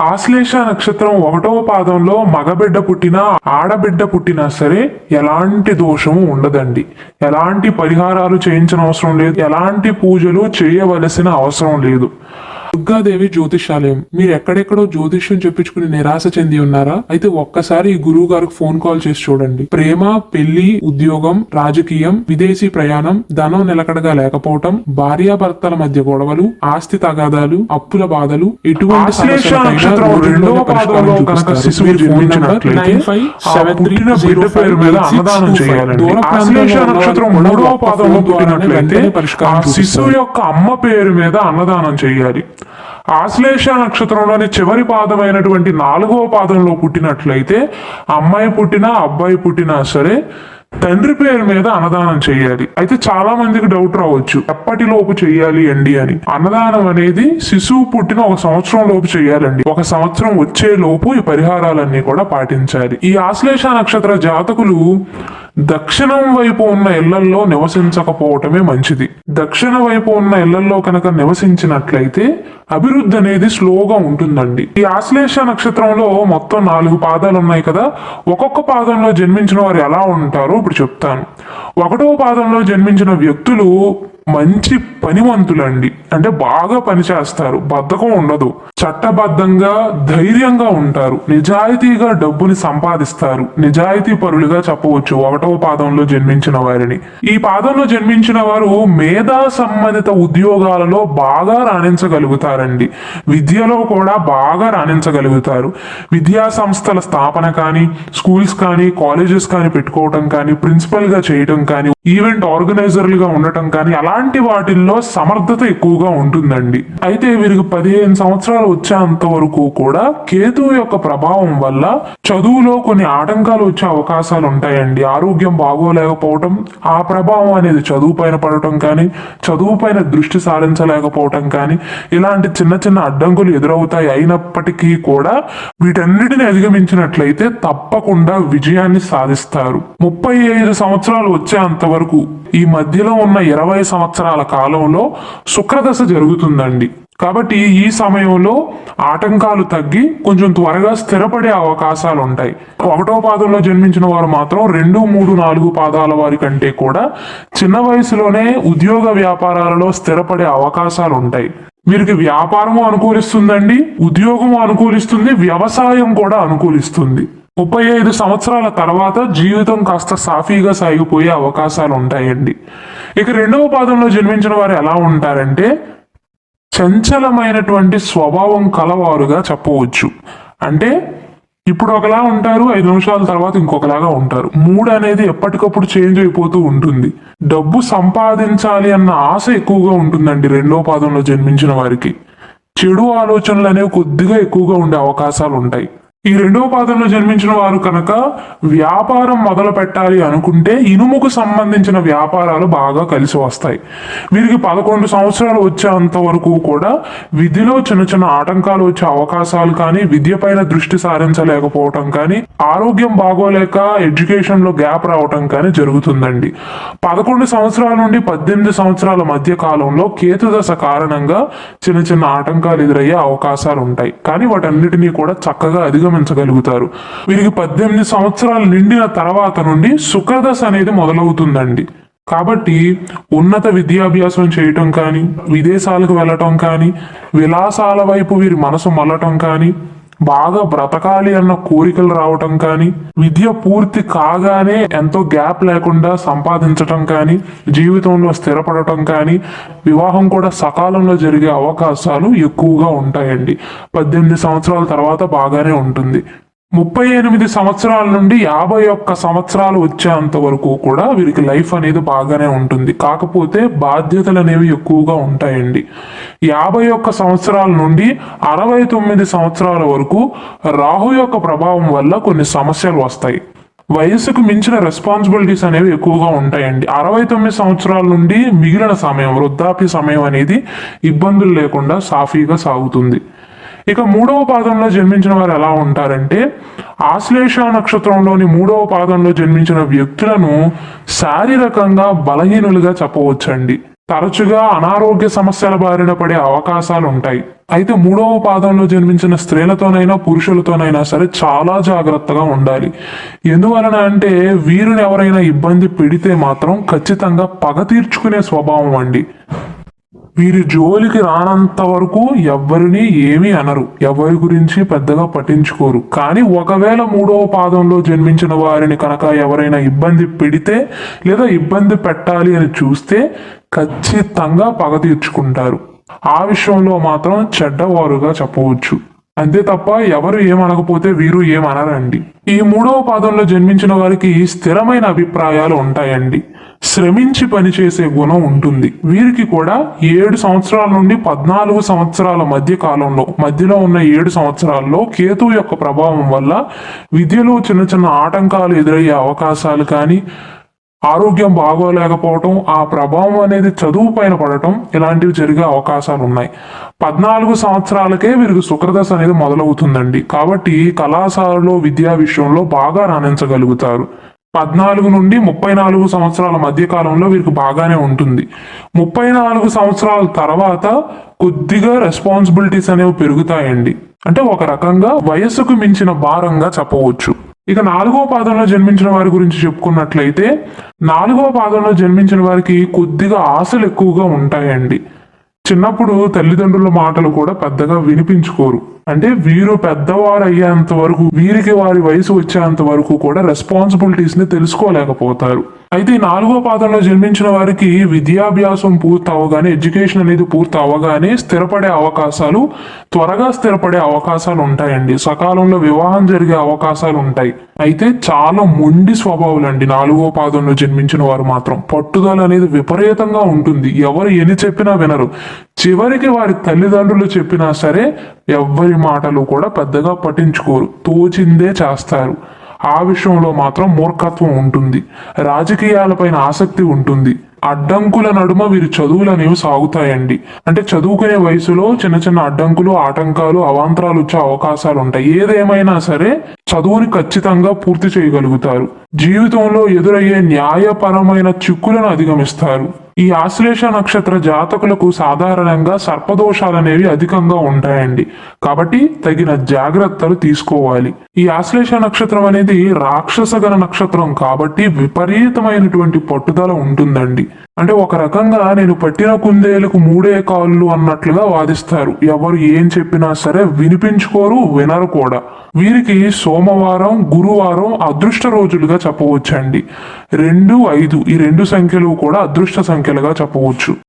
ఆశ్లేష నక్షత్రం ఒకటవ పాదంలో మగబిడ్డ పుట్టినా ఆడబిడ్డ పుట్టినా సరే ఎలాంటి దోషము ఉండదండి. ఎలాంటి పరిహారాలు చేయించిన అవసరం లేదు. ఎలాంటి పూజలు చేయవలసిన అవసరం లేదు. దుర్గాదేవి జ్యోతిషాలయం మీరు ఎక్కడెక్కడో జ్యోతిష్యం చెప్పించుకుని నిరాశ చెంది ఉన్నారా అయితే ఒక్కసారి ఈ గురువు గారికి ఫోన్ కాల్ చేసి చూడండి ప్రేమ పెళ్ళి ఉద్యోగం రాజకీయం విదేశీ ప్రయాణం ధనం నిలకడగా లేకపోవటం భార్యాభర్తల మధ్య గొడవలు ఆస్తి తగాదాలు అప్పుల బాధలు ఎటువంటి పరిష్కారం. శిశువు మీరు ఫోన్ నంబర్ జన్మించినట్లయితే 957305 ఆ పుట్టిన బిడ్డ పేరు మీద అన్నదానం చేయాలండి. దూర ఆశ్లేష ప్రాంతాల్లో నక్షత్రం ఉన్న మూడవ వాళ్ళకు పాదంలో ఫోన్ ద్వారానే పుట్టినట్లయితే వెంటనే పరిష్కారం ఆ శిశువు చూపిస్తారు. యొక్క అమ్మ పేరు మీద అన్నదానం చేయాలి ఆశ్లేష నక్షత్రంలోని చివరి పాదమైనటువంటి నాలుగవ పాదంలో పుట్టినట్లయితే అమ్మాయి పుట్టినా అబ్బాయి పుట్టినా సరే తండ్రి పేరు మీద అన్నదానం చేయాలి. అయితే చాలా మందికి డౌట్ రావచ్చు. ఎప్పటిలోపు చేయాలి అండి అని. అన్నదానం అనేది శిశువు పుట్టిన ఒక సంవత్సరం లోపు చేయాలండి. ఒక సంవత్సరం వచ్చే లోపు ఈ పరిహారాలన్నీ కూడా పాటించాలి. ఈ ఆశ్లేష నక్షత్ర జాతకులు దక్షిణం వైపు ఉన్న ఇళ్ళల్లో నివసించకపోవటమే మంచిది. దక్షిణ వైపు ఉన్న ఇళ్ళల్లో కనుక నివసించినట్లయితే అభివృద్ధి అనేది స్లోగా ఉంటుందండి. ఈ ఆశ్లేష నక్షత్రంలో మొత్తం నాలుగు పాదాలు ఉన్నాయి కదా. ఒక్కొక్క పాదంలో జన్మించిన వారు ఎలా ఉంటారో ఇప్పుడు చెప్తాను. ఒకటో పాదంలో జన్మించిన వ్యక్తులు మంచి పనివంతులండి అంటే బాగా పనిచేస్తారు బద్ధకం ఉండదు. చట్టబద్ధంగా ధైర్యంగా ఉంటారు. నిజాయితీగా డబ్బుని సంపాదిస్తారు. నిజాయితీ పరులుగా చెప్పవచ్చు. ఒకటవ పాదంలో జన్మించిన వారిని. ఈ పాదంలో జన్మించిన వారు మేధా సంబంధిత ఉద్యోగాలలో బాగా రాణించగలుగుతారండి. విద్యలో కూడా బాగా రాణించగలుగుతారు. విద్యా సంస్థల స్థాపన కానీ స్కూల్స్ కానీ కాలేజెస్ కానీ పెట్టుకోవటం కానీ ప్రిన్సిపల్గా చేయటం కానీ ఈవెంట్ ఆర్గనైజర్లుగా ఉండటం కానీ అలా అలాంటి వాటిల్లో సమర్థత ఎక్కువగా ఉంటుందండి. అయితే వీరికి పదిహేను సంవత్సరాలు వచ్చేంత వరకు కూడా కేతు యొక్క ప్రభావం వల్ల చదువులో కొన్ని ఆటంకాలు వచ్చే అవకాశాలు ఉంటాయండి. ఆరోగ్యం బాగోలేకపోవటం ఆ ప్రభావం అనేది చదువు పైన పడటం కానీ చదువు పైన దృష్టి సారించలేకపోవటం కానీ ఇలాంటి చిన్న చిన్న అడ్డంకులు ఎదురవుతాయి అయినప్పటికీ కూడా వీటన్నిటిని అధిగమించినట్లయితే తప్పకుండా విజయాన్ని సాధిస్తారు. ముప్పై ఐదు సంవత్సరాలు వచ్చేంత వరకు ఈ మధ్యలో ఉన్న ఇరవై సంవత్సరాల కాలంలో శుక్రదశ జరుగుతుందండి. కాబట్టి ఈ సమయంలో ఆటంకాలు తగ్గి కొంచెం త్వరగా స్థిరపడే అవకాశాలు ఉంటాయి. ఒకటో పాదంలో జన్మించిన వారు మాత్రం రెండు మూడు నాలుగు పాదాల వారి కంటే కూడా చిన్న వయసులోనే ఉద్యోగ వ్యాపారాలలో స్థిరపడే అవకాశాలు ఉంటాయి. వీరికి వ్యాపారము అనుకూలిస్తుందండి ఉద్యోగం అనుకూలిస్తుంది వ్యవసాయం కూడా అనుకూలిస్తుంది. ముప్పై ఐదు సంవత్సరాల తర్వాత జీవితం కాస్త సాఫీగా సాగిపోయే అవకాశాలు ఉంటాయండి ఇక రెండవ పాదంలో జన్మించిన వారు ఎలా ఉంటారంటే చంచలమైనటువంటి స్వభావం కలవారుగా చెప్పవచ్చు. అంటే ఇప్పుడు ఒకలా ఉంటారు ఐదు నిమిషాల తర్వాత ఇంకొకలాగా ఉంటారు. మూడ్ అనేది ఎప్పటికప్పుడు చేంజ్ అయిపోతూ ఉంటుంది. డబ్బు సంపాదించాలి అన్న ఆశ ఎక్కువగా ఉంటుందండి రెండో పాదంలో జన్మించిన వారికి. చెడు ఆలోచనలు అనేవి కొద్దిగా ఎక్కువగా ఉండే అవకాశాలు ఉంటాయి ఈ రెండవ పాదంలో జన్మించిన వారు కనుక వ్యాపారం మొదలు పెట్టాలి అనుకుంటే ఇనుముకు సంబంధించిన వ్యాపారాలు బాగా కలిసి వస్తాయి. వీరికి పదకొండు సంవత్సరాలు వచ్చేంత వరకు కూడా విధిలో చిన్న చిన్న ఆటంకాలు వచ్చే అవకాశాలు కానీ విద్య పైన దృష్టి సారించలేకపోవటం కానీ ఆరోగ్యం బాగోలేక ఎడ్యుకేషన్లో గ్యాప్ రావటం కానీ జరుగుతుందండి. పదకొండు సంవత్సరాల నుండి పద్దెనిమిది సంవత్సరాల మధ్య కాలంలో కేతుదశ కారణంగా చిన్న చిన్న ఆటంకాలు ఎదురయ్యే అవకాశాలు ఉంటాయి. కానీ వాటన్నిటినీ కూడా చక్కగా అధిగమించగలుగుతారు వీరికి పద్దెనిమిది సంవత్సరాలు నిండిన తర్వాత నుండి సుఖదశ అనేది మొదలవుతుందండి. కాబట్టి ఉన్నత విద్యాభ్యాసం చేయటం కానీ విదేశాలకు వెళ్ళటం కానీ విలాసాల వైపు వీరి మనసు మళ్ళటం కానీ బాగా బ్రతకాలి అన్న కోరికలు రావటం కానీ విద్య పూర్తి కాగానే ఎంతో గ్యాప్ లేకుండా సంపాదించటం కానీ జీవితంలో స్థిరపడటం కానీ వివాహం కూడా సకాలంలో జరిగే అవకాశాలు ఎక్కువగా ఉంటాయండి. పద్దెనిమిది సంవత్సరాల తర్వాత బాగానే ఉంటుంది. ముప్పై ఎనిమిది సంవత్సరాల నుండి యాభై ఒక్క సంవత్సరాలు వచ్చేంత వరకు కూడా వీరికి లైఫ్ అనేది బాగానే ఉంటుంది. కాకపోతే బాధ్యతలు అనేవి ఎక్కువగా ఉంటాయండి. యాభై ఒక్క సంవత్సరాల నుండి అరవై తొమ్మిది సంవత్సరాల వరకు రాహు యొక్క ప్రభావం వల్ల కొన్ని సమస్యలు వస్తాయి. వయసుకు మించిన రెస్పాన్సిబిలిటీస్ అనేవి ఎక్కువగా ఉంటాయండి. అరవై తొమ్మిది సంవత్సరాల నుండి మిగిలిన సమయం వృద్ధాప్య సమయం అనేది ఇబ్బందులు లేకుండా సాఫీగా సాగుతుంది. ఇక మూడవ పాదంలో జన్మించిన వారు ఎలా ఉంటారంటే ఆశ్లేష నక్షత్రంలోని మూడవ పాదంలో జన్మించిన వ్యక్తులను శారీరకంగా బలహీనులుగా చెప్పవచ్చండి. తరచుగా అనారోగ్య సమస్యల బారిన పడే అవకాశాలు ఉంటాయి. అయితే మూడవ పాదంలో జన్మించిన స్త్రీలతోనైనా పురుషులతోనైనా సరే చాలా జాగ్రత్తగా ఉండాలి. ఎందువలన అంటే వీరిని ఎవరైనా ఇబ్బంది పెడితే మాత్రం ఖచ్చితంగా పగ తీర్చుకునే స్వభావం అండి. వీరి జోలికి రానంత వరకు ఎవ్వరిని ఏమీ అనరు. ఎవరి గురించి పెద్దగా పట్టించుకోరు. కానీ ఒకవేళ మూడవ పాదంలో జన్మించిన వారిని కనుక ఎవరైనా ఇబ్బంది పెడితే లేదా ఇబ్బంది పెట్టాలి అని చూస్తే ఖచ్చితంగా పగ తీర్చుకుంటారు. ఆ విషయంలో మాత్రం చెడ్డవారుగా చెప్పవచ్చు. అంతే తప్ప ఎవరు ఏమనకపోతే వీరు ఏమనరండి. ఈ మూడవ పాదంలో జన్మించిన వారికి స్థిరమైన అభిప్రాయాలు ఉంటాయండి. శ్రమించి పనిచేసే గుణం ఉంటుంది. వీరికి కూడా ఏడు సంవత్సరాల నుండి పద్నాలుగు సంవత్సరాల మధ్య కాలంలో మధ్యలో ఉన్న ఏడు సంవత్సరాల్లో కేతు యొక్క ప్రభావం వల్ల విద్యలో చిన్న చిన్న ఆటంకాలు ఎదురయ్యే అవకాశాలు కానీ ఆరోగ్యం బాగోలేకపోవటం ఆ ప్రభావం అనేది చదువు పైన పడటం ఇలాంటివి జరిగే అవకాశాలు ఉన్నాయి పద్నాలుగు సంవత్సరాలకే వీరికి శుక్రదశ అనేది మొదలవుతుందండి. కాబట్టి కళాశాలలో విద్యా విషయంలో బాగా రాణించగలుగుతారు. పద్నాలుగు నుండి ముప్పై నాలుగు సంవత్సరాల మధ్య కాలంలో వీరికి బాగానే ఉంటుంది. ముప్పై నాలుగు సంవత్సరాల తర్వాత కొద్దిగా రెస్పాన్సిబిలిటీస్ అనేవి పెరుగుతాయండి. అంటే ఒక రకంగా వయస్సుకు మించిన భారంగా చెప్పవచ్చు. ఇక నాలుగో పాదంలో జన్మించిన వారి గురించి చెప్పుకున్నట్లయితే నాలుగో పాదంలో జన్మించిన వారికి కొద్దిగా ఆశలు ఎక్కువగా ఉంటాయండి. చిన్నప్పుడు తల్లిదండ్రుల మాటలు కూడా పెద్దగా వినిపించుకోరు. అంటే వీరు పెద్దవారు అయ్యేంత వరకు వీరికి వారి వయసు వచ్చేంత వరకు కూడా రెస్పాన్సిబిలిటీస్ని తెలుసుకోలేకపోతారు. అయితే నాలుగో పాదంలో జన్మించిన వారికి విద్యాభ్యాసం పూర్తి అవగానే ఎడ్యుకేషన్ అనేది పూర్తి అవగానే స్థిరపడే అవకాశాలు త్వరగా స్థిరపడే అవకాశాలు ఉంటాయండి. సకాలంలో వివాహం జరిగే అవకాశాలు ఉంటాయి. అయితే చాలా మొండి స్వభావాలండి నాలుగో పాదంలో జన్మించిన వారు మాత్రం. పట్టుదల అనేది విపరీతంగా ఉంటుంది. ఎవరు ఎన్ని చెప్పినా వినరు. చివరికి వారి తల్లిదండ్రులు చెప్పినా సరే ఎవ్వరి మాటలు కూడా పెద్దగా పట్టించుకోరు. తోచిందే చేస్తారు. ఆ విషయంలో మాత్రం మూర్ఖత్వం ఉంటుంది. రాజకీయాలపైన ఆసక్తి ఉంటుంది. అడ్డంకుల నడుమ వీరి చదువులు అనేవి సాగుతాయండి. అంటే చదువుకునే వయసులో చిన్న చిన్న అడ్డంకులు ఆటంకాలు అవాంతరాలు వచ్చే అవకాశాలు ఉంటాయి. ఏదేమైనా సరే చదువుని ఖచ్చితంగా పూర్తి చేయగలుగుతారు. జీవితంలో ఎదురయ్యే న్యాయపరమైన చిక్కులను అధిగమిస్తారు. ఈ ఆశ్లేష నక్షత్ర జాతకులకు సాధారణంగా సర్పదోషాలు అనేవి అధికంగా ఉంటాయండి. కాబట్టి తగిన జాగ్రత్తలు తీసుకోవాలి. ఈ ఆశ్లేష నక్షత్రం అనేది రాక్షసగణ నక్షత్రం కాబట్టి విపరీతమైనటువంటి పట్టుదల ఉంటుందండి. అంటే ఒక రకంగా నేను పట్టిన కుందేలకు మూడే కాళ్ళు అన్నట్లుగా వాదిస్తారు. ఎవరు ఏం చెప్పినా సరే వినిపించుకోరు వినరు కూడా. వీరికి సోమవారం గురువారం అదృష్ట రోజులుగా చెప్పవచ్చండి. రెండు ఐదు ఈ రెండు సంఖ్యలు కూడా అదృష్ట సంఖ్యలుగా చెప్పవచ్చు.